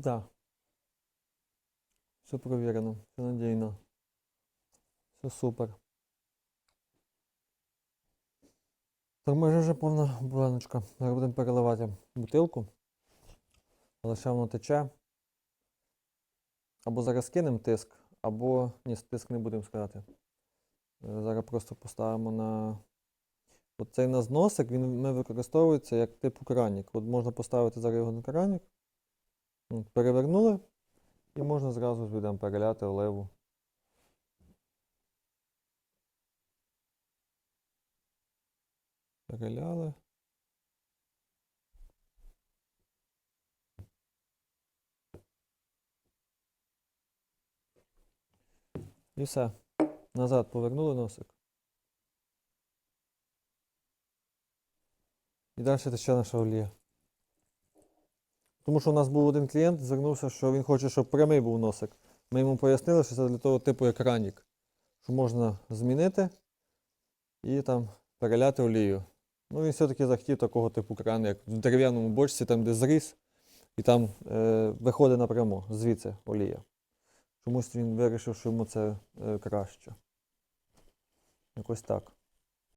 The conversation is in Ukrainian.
Да. Все провірено, все надійно. Все супер. Майже вже повна баночка. Зараз будемо переливати бутилку. Ще воно тече. Або зараз кинемо тиск, або ні, тиск не будемо скидати. Е, Зараз просто поставимо на. От цей у нас він ми використовується як типу кранік. От можна поставити зараз його на кранік. Перевернули. І можна зразу будемо переляти оливу. Переляли. І все. Назад повернули носик. І далі тече наша олія. Тому що у нас був один клієнт, звернувся, що він хоче, щоб прямий був носик. Ми йому пояснили, що це для того типу як ранік, що можна змінити і там переляти олію. Ну він все-таки захотів такого типу кран, як в дерев'яному бочці, там де зріз, і там е, виходить напряму, звідси олія. Чомусь він вирішив, що йому це е, краще. Якось так.